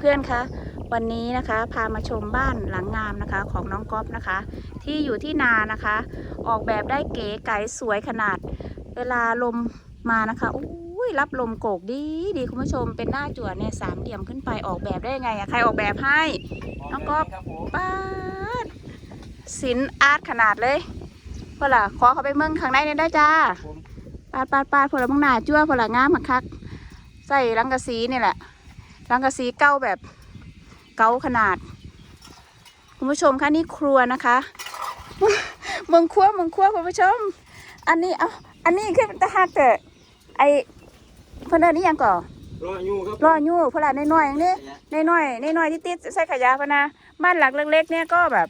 เพื่อนๆคะวันนี้นะคะพามาชมบ้านหลังงามนะคะของน้องก๊อฟนะคะ ที่อยู่ที่นานะคะ ออกแบบได้เก๋ไก๋สวยขนาด เวลาลมมานะคะอุ้ยรับลมโกกดีดีคุณผู้ชมเป็นหน้าจั่วเนี่ยสามเหลี่ยมขึ้นไปออกแบบได้ยังไงอะใครออกแบบให้ น้องก๊อฟครับผมป้าดศิลป์อาร์ตขนาดเลยพอล่ะขอเขาไปเมืองข้างในเนี่ยได้จ้าผมปาดปาดปาดพอละมึงหนาจั่วพอละงามหักคักใส่รังกะสีนี่แหละ รังกะสีเก้าแบบเก้าขนาด คุณผู้ชมคะนี่ครัวนะคะเมืองครัวเมืองครัวคุณผู้ชม อันนี้เอาอันนี้คือตะหักแต่ไอเพื่อนเอิ้นนี่ยังก่อรออยู่ครับรออยู่พอละน้อยๆอย่างนี้น้อยๆน้อยๆที่ติดใส่ขยะพะนะบ้านหลักเล็กๆเนี่ยก็แบบ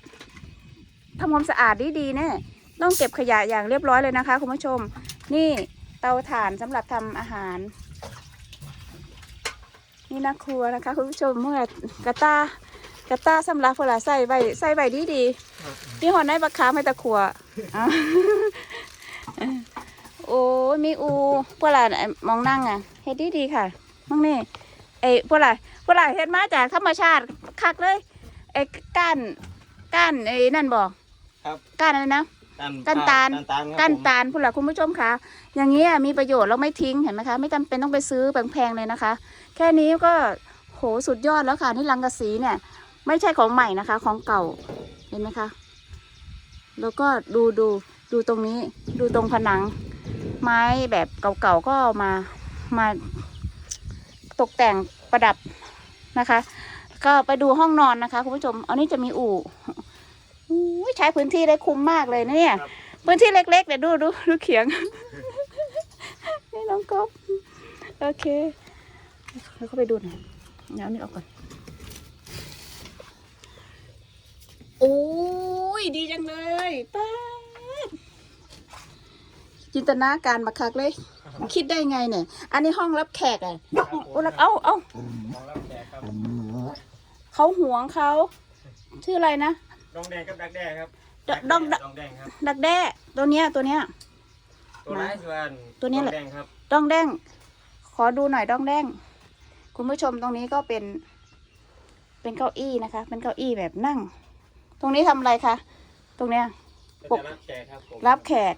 ทำความสะอาดดีๆเนี่ยต้องเก็บขยะอย่างเรียบร้อยเลยนะคะคุณผู้ชม นี่เตาถ่านสำหรับทำอาหาร นี่นะครัวนะคะ คุณผู้ชมเมื่อกระตากระตาสำหรับพวกเราใส่ใบใส่ใบดีดีๆนี่หอนได้บักคาไม่ตะขัวอะโอ้ยมีอูพวกเราน่ะมองนั่งอะเฮ็ดดีดีๆค่ะมองนี่ไอ้พวกเราพวกเราเฮ็ดมาจากธรรมชาติคักเลยไอ้ก้านก้านไอ้นั่นบอกครับก้านอะไรนะ กั้นตาลกั้นตาลครับก้านผมตาลผู้หลักคุณผู้ชมคะอย่างนี้ยมีประโยชน์แล้วไม่ทิ้งเห็นไหมคะ ไม่จำเป็นต้องไปซื้อแพงๆเลยนะคะ แค่นี้ก็โหสุดยอดแล้วค่ะนี่ลังกะสีเนี่ย ไม่ใช่ของใหม่นะคะ ของเก่าเห็นไหมคะ แล้วก็ดูดูดูตรงนี้ดูตรงผนัง ไม้แบบเก่าๆก็เอามามาตกแต่งประดับนะคะ ก็ไปดูห้องนอนนะคะคุณผู้ชม อันนี้จะมีอู่ อู้ยใช้พื้นที่ได้คุ้มมากเลยนะเนี่ยพื้นที่เล็กๆเดี๋ยวดูดูดูเขียง นี่น้องก๊อฟโอเคแล้วเข้าไปดูหน่อยเดี๋ยวเอานี่ออกก่อน โอ้ยดีจังเลยป้าดจินตนาการมาคักเลย คิดได้ไงเนี่ย อันนี้ห้องรับแขกอะโอ้รับเอาเอาของรับแขกครับเขาหวงเขาชื่ออะไรนะ ดองแดงกับดักแด้ครับดดองดองแดงครับดักแด้ตัวเนี้ยตัวเนี้ย ตัวร้ายส่วนตัวนี้แหละ ดองแดงครับดองแดง ขอดูหน่อยดองแดง คุณผู้ชมตรงนี้ก็เป็น เป็นเก้าอี้นะคะ เป็นเก้าอี้แบบนั่ง ตรงนี้ทำอะไรคะตรงเนี้ยก็จะรับแขกครับผมรับแขก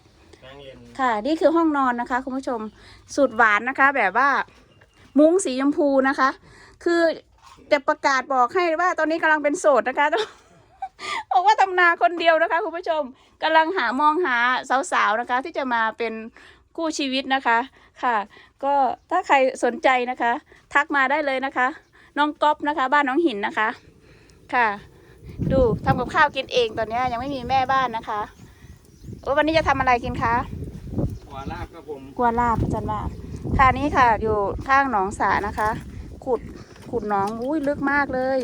นั่งเรียนค่ะ นี่คือห้องนอนนะคะ คุณผู้ชมสุดหวานนะคะ แบบว่า มุ้งสีชมพูนะคะ คือจะประกาศบอกให้ว่าตอนนี้กำลังเป็นโสดนะคะ บอกว่าทำนาคนเดียวนะคะคุณผู้ชมกำลังหามองหาสาวๆนะคะ ที่จะมาเป็นคู่ชีวิตนะคะค่ะ ก็ถ้าใครสนใจนะคะ ทักมาได้เลยนะคะ น้องก๊อฟนะคะ บ้านน้องหินนะคะ ค่ะ ดูทำกับข้าวกินเองตอนเนี้ยยังไม่มีแม่บ้านนะคะโอ้วันนี้จะทำอะไรกินคะหัวลาบครับผมกัวลาบพระจันว่าค่ะนี่ค่ะ อยู่ข้างหนองสานะคะ ขุดขุดหนองอุ้ยลึกมากเลย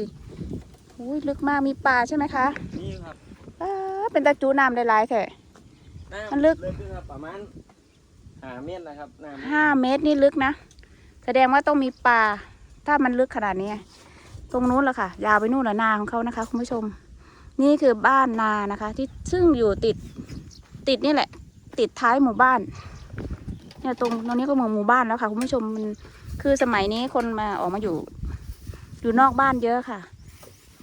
อุ้ยลึกมากมีปลาใช่ไหมคะนี่ครับอ้าเป็นตะจูน้ำได้หลายแท้ำมันลึกลึกด้วยครับประมาณห้าเมตรนะครับน้ำห้าเมตรนี่ลึกนะ แสดงว่าต้องมีปลา ถ้ามันลึกขนาดนี้ ตรงนู้นแหละค่ะ ยาวไปนู่นละนาของเขานะคะ คุณผู้ชม นี่คือบ้านนานะคะ ที่ซึ่งอยู่ติดติดนี่แหละ ติดท้ายหมู่บ้าน เนี่ยตรงตรงนี้ก็เหมือนหมู่บ้านแล้วค่ะ คุณผู้ชมมันคือสมัยนี้คนมาออกมาอยู่ อยู่นอกบ้านเยอะค่ะ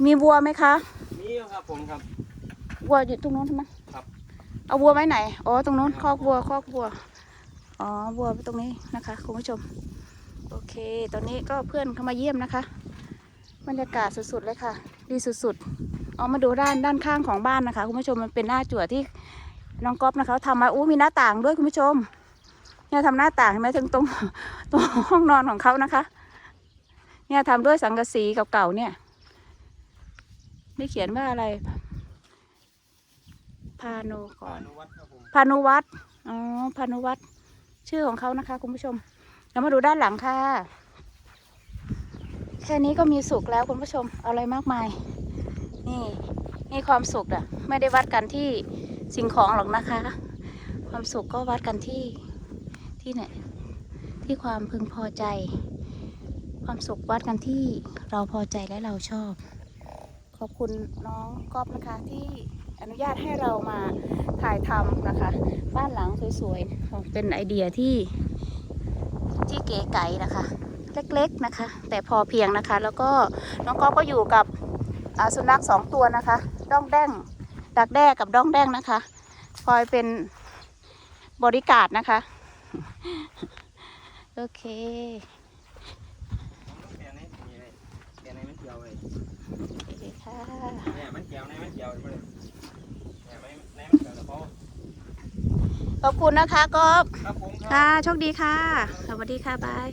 มีวัวไหมคะนี่ครับผมครับ วัวอยู่ตรงนู้นใช่ไหมครับ เอาวัวไว้ไหน อ๋อ ตรงนู้นคอกวัวคอกวัว อ๋อ วัวตรงนี้นะคะคุณผู้ชม โอเค ตอนนี้ก็เพื่อนเข้ามาเยี่ยมนะคะ บรรยากาศสุดๆเลยค่ะ ดีสุดๆ เอามาดูด้านด้านข้างของบ้านนะคะคุณผู้ชมมันเป็นหน้าจั่วที่น้องก๊อฟนะคะทำมาอู้มีหน้าต่างด้วยคุณผู้ชมเนี่ยทำหน้าต่างเห็นไหมถึงตรงตรงห้องนอนของเขานะคะ เนี่ยทำด้วยสังกะสีเก่าๆเนี่ย นี่เขียนว่าอะไร พาโนก่อนอนุวัฒน์ครับผมพานุวัฒน์อ๋อ พานุวัฒน์ชื่อของเขานะคะ คุณผู้ชม เรามาดูด้านหลังค่ะ แค่นี้ก็มีสุขแล้วคุณผู้ชม เอาอะไรมากมาย นี่นี่ความสุขอะไม่ได้วัดกันที่สิ่งของหรอกนะคะ ความสุขก็วัดกันที่ที่ไหนที่ความพึงพอใจ ความสุขวัดกันที่เราพอใจและเราชอบข อบคุณน้องก๊อฟนะคะที่อนุญาตให้เรามาถ่ายทำนะคะ บ้านหลังสวยๆ เป็นไอเดียที่ที่เก๋ไก๋นะคะ เล็กๆนะคะ แต่พอเพียงนะคะ แล้วก็น้องก๊อฟก็อยู่กับสุนัขสองตัวนะคะ ด้องแดงดักแด้กับด้องแดงนะคะคอยเป็นบริการนะคะ โอเค เปลี่ยนให้มีอะไรเปลี่ยนให้มันเกี่ยวเลย โอเคค่ะ เนี่ยมันเกี่ยวในมันเกี่ยวเลยเนี่ยไม่ในมันเกี่ยวแล้วพอ ขอบคุณนะคะก๊อฟครับผมครับ ค่ะโชคดีค่ะ สวัสดีค่ะบาย